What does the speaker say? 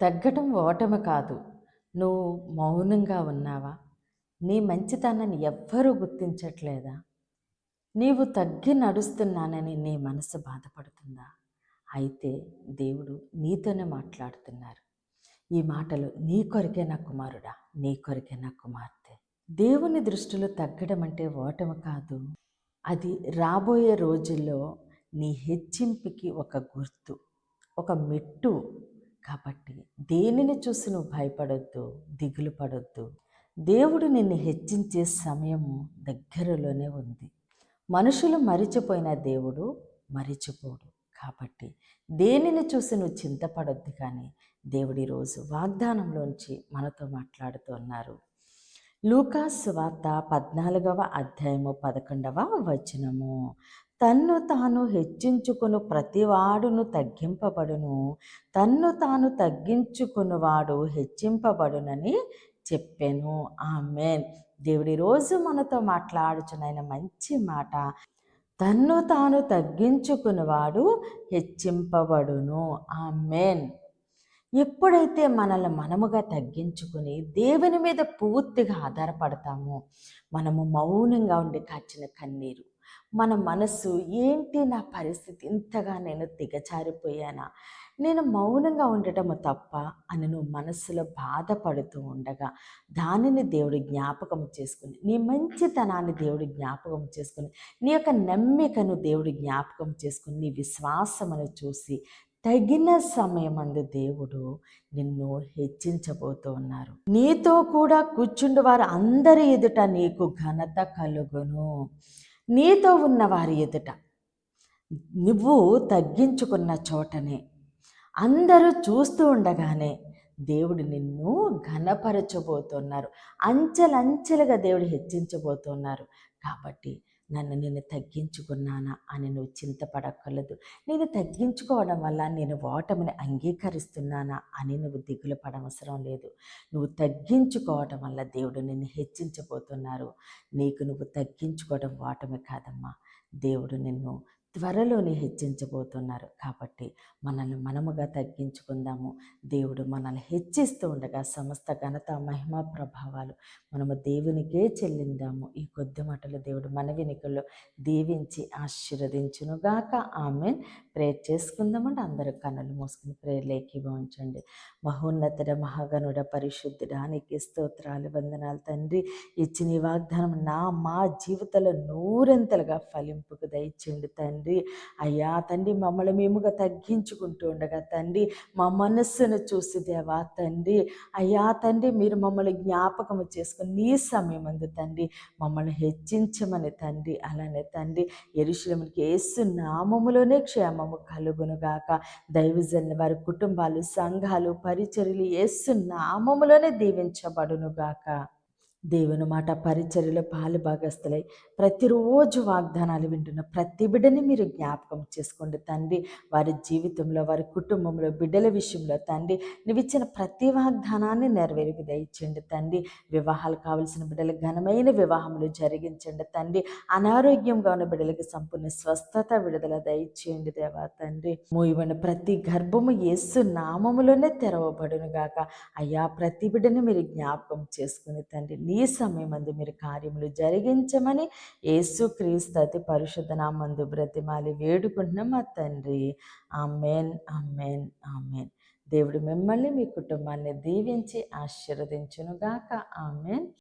తగ్గటం ఓటమి కాదు. నువ్వు మౌనంగా ఉన్నావా? నీ మంచితనాన్ని ఎవ్వరూ గుర్తించట్లేదా? నీవు తగ్గి నడుస్తున్నానని నీ మనసు బాధపడుతుందా? అయితే దేవుడు నీతోనే మాట్లాడుతున్నారు. ఈ మాటలు నీ కొరికే నా కుమారుడా నీ కొరికే నా కుమార్తె. దేవుని దృష్టిలో తగ్గడం అంటే ఓటమి కాదు. అది రాబోయే రోజుల్లో నీ హెచ్చింపుకి ఒక గుర్తు ఒక మెట్టు. కాబట్టి దేనిని చూసి నువ్వు భయపడొద్దు దిగులు పడొద్దు. దేవుడు నిన్ను హెచ్చించే సమయం దగ్గరలోనే ఉంది. మనుషులు మరిచిపోయిన దేవుడు మరిచిపోడు. కాబట్టి దేనిని చూసి నువ్వు చింతపడొద్దు కానీ దేవుడి రోజు వాగ్దానంలోంచి మనతో మాట్లాడుతున్నారు లూకాస్ వార్త పద్నాలుగవ అధ్యాయము పదకొండవ వచనము. తన్ను తాను హెచ్చించుకును ప్రతివాడును తగ్గింపబడును. తన్ను తాను తగ్గించుకునివాడు హెచ్చింపబడునని చెప్పాను. ఆమెన్. దేవుడి రోజు మనతో మాట్లాడుచునైన మంచి మాట. తన్ను తాను తగ్గించుకునివాడు హెచ్చింపబడును. ఆమెన్. ఎప్పుడైతే మనల్ని మనముగా తగ్గించుకుని దేవుని మీద పూర్తిగా ఆధారపడతామో మనము మౌనంగా ఉండి కాచిన కన్నీరు. మన మనసు ఏంటి నా పరిస్థితి? ఇంతగా నేను దిగజారిపోయానా? నేను మౌనంగా ఉండటము తప్ప అని నువ్వు మనస్సులో బాధపడుతూ ఉండగా దానిని దేవుడు జ్ఞాపకం చేసుకుని నీ మంచితనాన్ని దేవుడు జ్ఞాపకం చేసుకుని నీ యొక్క నమ్మికను దేవుడు జ్ఞాపకం చేసుకుని నీ విశ్వాసమును చూసి తగిన సమయమందు దేవుడు నిన్ను హెచ్చించబోతూ ఉన్నారు. నీతో కూడా కూర్చుండు వారు అందరి ఎదుట నీకు ఘనత కలుగును. నీతో ఉన్న వారి ఎదుట. నువ్వు తగ్గించుకున్న చోటనే. అందరూ చూస్తూ ఉండగానే దేవుడు నిన్ను ఘనపరచబోతున్నారు. అంచెలంచెలుగా దేవుడు హెచ్చించబోతున్నారు. కాబట్టి నన్ను నేను తగ్గించుకున్నానా అని నువ్వు చింతపడక్కర్లేదు. నేను తగ్గించుకోవడం వల్ల నేను ఓటమిని అంగీకరిస్తున్నానా అని నువ్వు దిగులు పడవసరం లేదు. నువ్వు తగ్గించుకోవడం వల్ల దేవుడు నిన్ను హెచ్చించబోతున్నారు. నీకు నువ్వు తగ్గించుకోవడం ఓటమి కాదమ్మా. దేవుడు నిన్ను త్వరలోనే హెచ్చించబోతున్నారు. కాబట్టి మనల్ని మనముగా తగ్గించుకుందాము. దేవుడు మనల్ని హెచ్చిస్తూ ఉండగా సమస్త ఘనత మహిమ ప్రభావాలు మనము దేవునికే చెల్లిందాము. ఈ కొద్ది మాటలు దేవుడు మన వెనుకల్లో దీవించి ఆశీర్వదించునుగాక. ఆమె ప్రేర్ చేసుకుందామంటే అందరూ కన్నులు మూసుకుని ప్రేర్లేకి ఉంచండి. మహోన్నతుడ మహాగణుడ పరిశుద్ధుడానికి స్తోత్రాలు వందనాలు తండ్రి. ఇచ్చిన వాగ్దానం నా మా జీవితంలో నూరెంతలుగా ఫలింపుకు దయచండి తండ్రి. తండ్రి అయ్యా తండ్రి మమ్మల్ని మేముగా తగ్గించుకుంటూ ఉండగా తండ్రి మా మనస్సును చూసి దేవా తండ్రి అయ్యా తండ్రి మీరు మమ్మల్ని జ్ఞాపకము చేసుకుని నీ సమయం అందు తండ్రి మమ్మల్ని హెచ్చించమని తండ్రి అలానే తండ్రి ఎరుశలమునికి ఏసు నామములోనే క్షేమము కలుగునుగాక దైవజన్ వారి కుటుంబాలు సంఘాలు పరిచర్యలు ఏసు నామములోనే దీవించబడునుగాక దేవుని మాట పరిచర్యలో పాలు భాగస్తులై ప్రతిరోజు వాగ్దానాలు వింటున్న ప్రతి బిడ్డని మీరు జ్ఞాపకం చేసుకోండి తండ్రి. వారి జీవితంలో వారి కుటుంబంలో బిడ్డల విషయంలో తండ్రి నువ్వు ఇచ్చిన ప్రతి వాగ్దానాన్ని నెరవేరుకు దయచండి తండ్రి. వివాహాలు కావలసిన బిడ్డలు ఘనమైన వివాహములు జరిగించండి తండ్రి. అనారోగ్యంగా ఉన్న బిడ్డలకి సంపూర్ణ స్వస్థత విడుదల దయచేయండి దేవా తండ్రి. మూయబడిన ప్రతి గర్భము యేసు నామములోనే తెరవబడును గాక అయ్యా ప్రతి బిడ్డని మీరు జ్ఞాపకం చేసుకుని తండ్రి నీ ఈ సమయమందు మీరు కార్యములు జరిగించమని యేసుక్రీస్తు అతి పరిశుద్ధ నామందు బ్రతిమాలి వేడుకుంటున్నాం మా తండ్రి. Amen amen amen. దేవుడు మిమ్మల్ని మీ కుటుంబాన్ని దీవించి ఆశీర్వదించునుగాక. ఆమెన్.